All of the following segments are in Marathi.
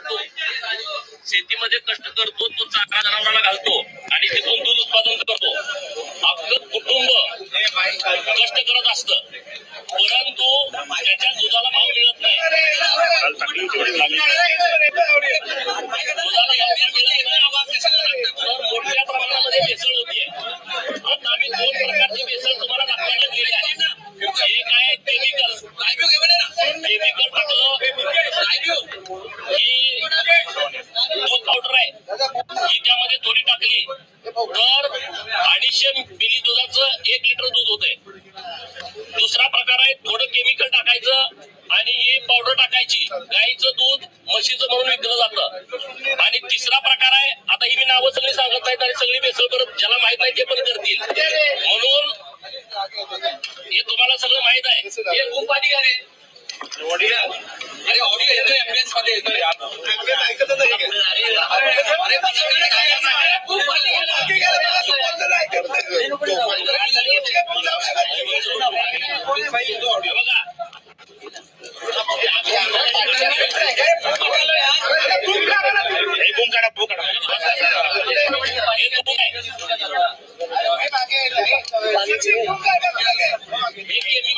टाकतो शेतीमध्ये कष्ट करतो तो चारा जनावराला घालतो आणि तिथून दूध उत्पादन करतो. आपलं कुटुंब कष्ट करत असतं परंतु त्याच्या दुधाला भाव मिळत नाही काल टाकली होती वाटतं आली. दुधाला एवढ्या मिळत नाही आवाज कशाला लागतो? तर मोठ्या प्रमाणामध्ये भेसळ होतीये आता आम्ही दोन प्रकारची भेसळ तुम्हाला दाखवायला दिली आहे एक आहे केमिकल केमिकल टाकलं ही दूध पावडर आहे ही त्यामध्ये थोडी टाकली. तर अडीचशे मिली दुधाचं एक लिटर दूध होते दुसरा प्रकार आहे थोडं केमिकल टाकायचं आणि हे पावडर टाकायची. गाईचं दूध म्हशीचं म्हणून विकलं जातं. आणि तिसरा प्रकार आहे आता ही मी नावं सगळी सांगत नाहीत आणि सगळी बेसळ करत ज्याला माहीत नाही ते पण करतील. म्हणून हे तुम्हाला सगळं माहीत आहे. हे खूप अधिकार आहे. अरे ऑडिओ येतोय ऍम्ब्युलन्स मध्ये येतोय बघा हे बूम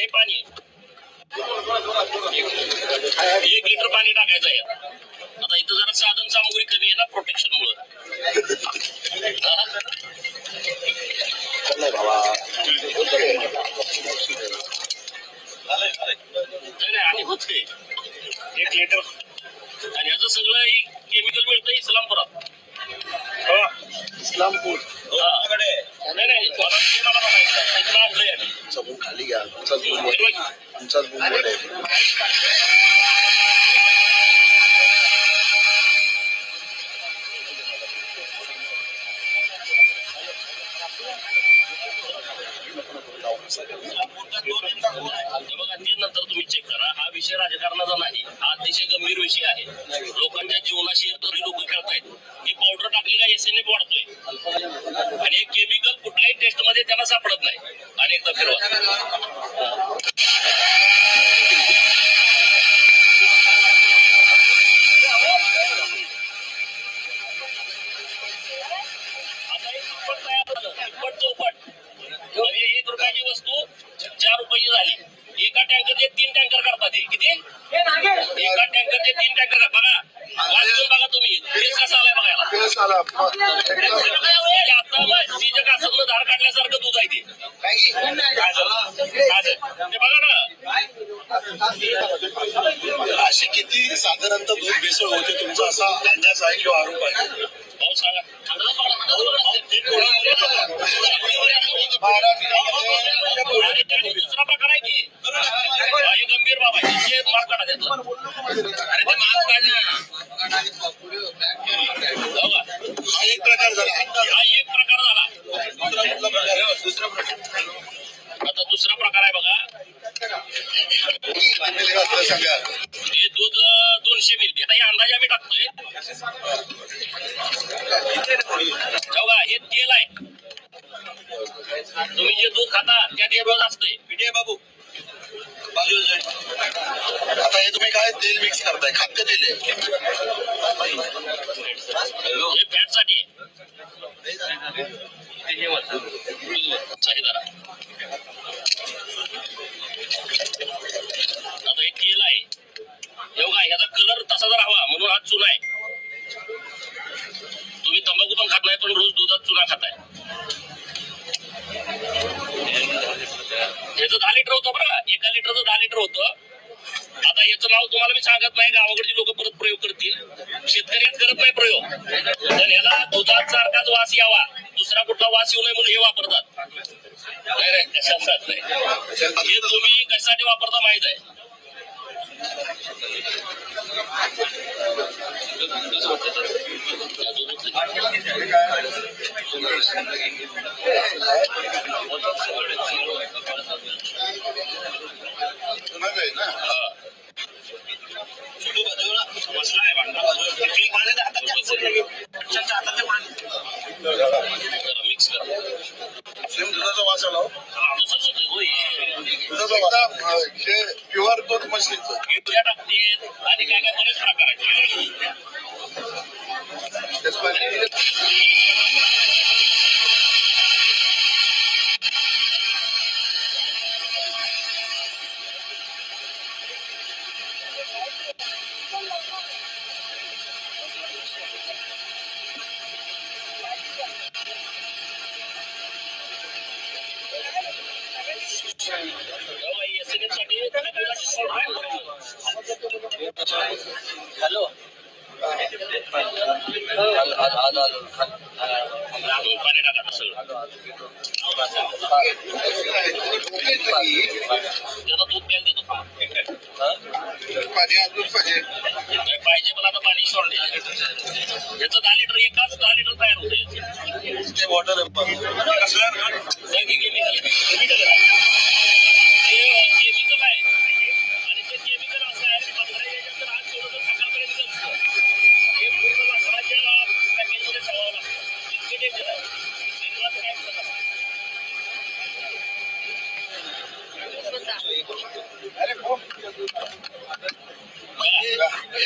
आता हे पाणी. आहे. एक लिटर पाणी टाकायचं आहे आता इथं जरा साधन सामुग्री कमी आहे ना प्रोटेक्शन मुळे. आणि होते एक लिटर. आणि याचं सगळं केमिकल मिळतं इस्लामपुरात. इस्लामपूर. हा. खाली घ्या. आमचाच आमचाच लोकांच्या जीवनाशी लोक खेळतायत. ही पावडर टाकली का एस एन वाढतोय. आणि हे केमिकल कुठल्याही टेस्टमध्ये त्यांना सापडत नाही. अनेकदा फिरवा हे म्हणजे वस्तू चार रुपयाची झाली. एका टँकरचे तीन टँकर करतात. किती? एका टँकरचे तीन टँकर बघा. वाचून बघा तुम्ही. टेस्ट कसा आलाय बघायला. आता म्हशीच्या कासातनं धार काढल्यासारखं दूध आहे ते. बघा ना. अशी किती साधारणतः दूध भेसळ होते तुमचा असा अंदाज आहे किंवा आरोप आहे? भाऊ सांगा दुसरा प्रकार आहे की हे गंभीर बाबा हे मार्क काढा त्यातला अरे ते मार्क काढ ना हो का? हा एक प्रकार झाला अंदाज हा एक प्रकार झाला दुसरा कुठला प्रकार आहे? आता दुसरा प्रकार आहे बघा किती असतं सांगा हे दूध अं, दोनशे मिली आता हे अंदाजे आम्ही टाकतोय बघा हे तेल आहे तुम्ही जे दूध खाता त्यात हे रोज असतंय विजय बाबू. आता हे तुम्ही काय तेल मिक्स करताय? खाद्य तेल आहे. हे फॅटसाठी आहे. ते हे वरचं. दूध वरचं. साईदारा. लिटरचं दहा लिटर होतं. आता याचं नाव तुम्हाला मी सांगत नाही गावाकडची लोक परत प्रयोग करतील. शेतकऱ्यात करत नाही प्रयोग. तर याला दुधात सारखाच वास यावा. दुसरा कुठला वास येऊ नये म्हणून हे वापरतात. नाही रे कशासाठी नाही. हे तुम्ही कशासाठी वापरता माहीत आहे? मिक्स करा सेम दुधाचा वास आला हो. दुधाचा हे प्युअर दूध टाकते आणि काय काय बरेच प्रकार आहेत. हॅलो. त्याला दूध प्यायला देतो पाहिजे. नाही पाहिजे पण आता पाणी सोडले. याचं दहा लिटर एकाच दहा लिटर तयार होते ते वॉटर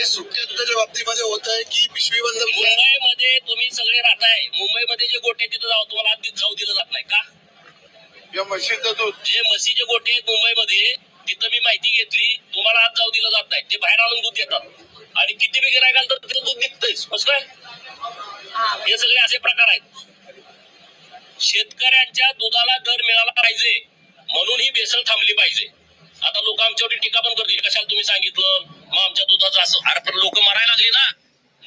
सुट्ट्या दुधाच्या बाबतीमध्ये होत आहे की पिशवी बंद मुंबईमध्ये तुम्ही सगळे राहताय. मुंबईमध्ये जे गोटे तिथं जाऊ तुम्हाला आधी जाऊ दिलं जात नाही का? या म्हशीचं दूध. जे म्हशीचे गोटे आहेत मुंबईमध्ये तिथं मी माहिती घेतली तुम्हाला आज जाऊ दिलं जात नाही. ते बाहेर आणून दूध देतात. आणि किती बी गिरायकाल तर तिथं दूध कसं काय? हे. सगळे असे प्रकार आहेत. शेतकऱ्यांच्या दुधाला दर मिळाला पाहिजे. म्हणून ही बेसळ थांबली पाहिजे. आता लोक आमच्यावरती टीका पण करतील. कशाला तुम्ही सांगितलं? मग आमच्या दुधाचं असं अरे पण लोक मरायला लागली ना.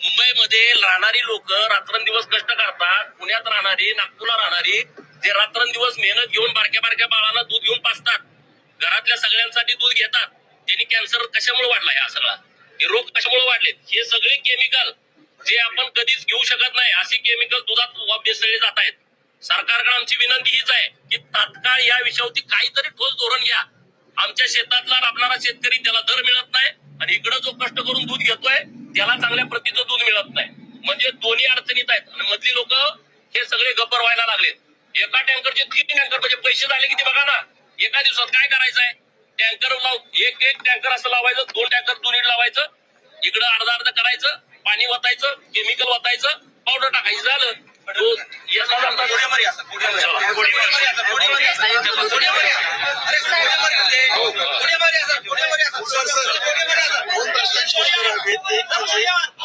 मुंबईमध्ये राहणारी लोक रात्रंदिवस कष्ट करतात. पुण्यात राहणारी नागपूरला राहणारी जे रात्रंदिवस मेहनत घेऊन बारक्या बारक्या बाळाला दूध घेऊन पाचतात घरातल्या सगळ्यांसाठी दूध घेतात. त्यांनी कॅन्सर कशामुळे वाढला हा सगळा? हे रोग कशामुळे वाढलेत? हे सगळे केमिकल. जे आपण कधीच घेऊ शकत नाही असे केमिकल दुधात व- मिसळले जात आहेत. सरकारकडे आमची विनंती हीच आहे की तात्काळ या विषयावरती काहीतरी ठोस धोरण घ्या. आमच्या शेतातला राबणारा शेतकरी त्याला दर मिळत नाही. आणि इकडं जो कष्ट करून दूध घेतोय त्याला चांगल्या प्रतीचं दूध मिळत नाही. म्हणजे दोन्ही अडचणीत आहेत. आणि मधली लोक हे सगळे गप्पर व्हायला लागलेत. एका टँकरचे तीन टँकर म्हणजे पैसे झाले किती बघा ना? एका दिवसात काय करायचं आहे टँकर लाव एक एक टँकर असं लावायचं दोन टँकर दोन लावायचं. इकडं अर्धा अर्ध करायचं पाणी वतायचं केमिकल वतायचं पावडर टाकायचं झालं. तो याचा जाता